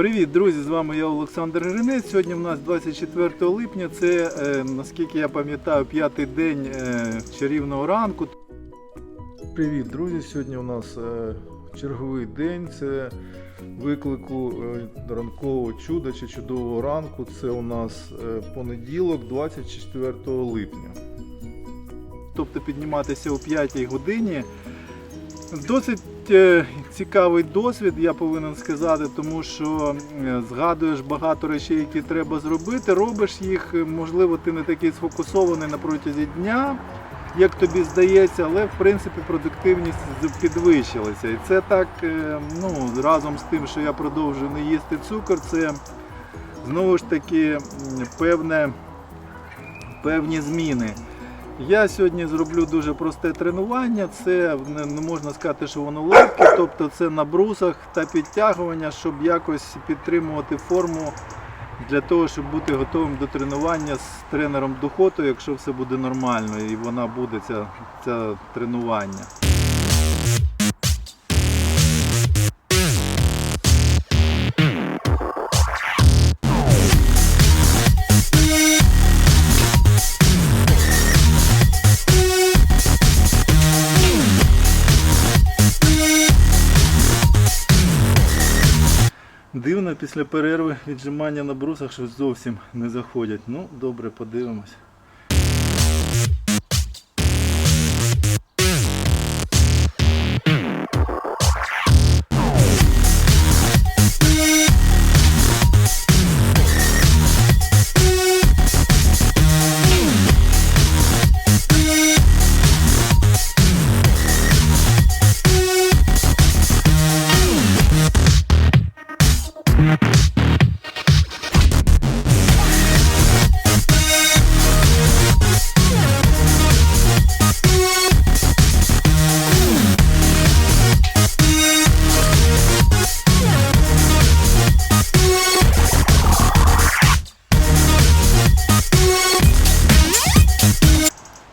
Привіт, друзі! З вами я Олександр Гринець. Сьогодні в нас 24 липня. Це, е, наскільки я пам'ятаю, п'ятий день е, чарівного ранку. Привіт, друзі! Сьогодні у нас е, черговий день. Це виклику ранкового чуда чи чудового ранку. Це у нас понеділок, 24 липня. Тобто підніматися о 5 годині. Досить е, цікавий досвід, я повинен сказати, тому що е, згадуєш багато речей, які треба зробити, робиш їх, е, можливо, ти не такий сфокусований на протязі дня, як тобі здається, але в принципі продуктивність підвищилася. І це так, ну, разом з тим, що я продовжую не їсти цукор, це знову ж таки певне, певні зміни. Я сьогодні зроблю дуже просте тренування. Це не, можна сказати, що воно легке, тобто це на брусах та підтягування, щоб якось підтримувати форму для того, щоб бути готовим до тренування з тренером духоту, якщо все буде нормально і вона буде ця, ця тренування. Дивно, після перерви віджимання на брусах щось зовсім не заходять. Ну, добре, подивимось.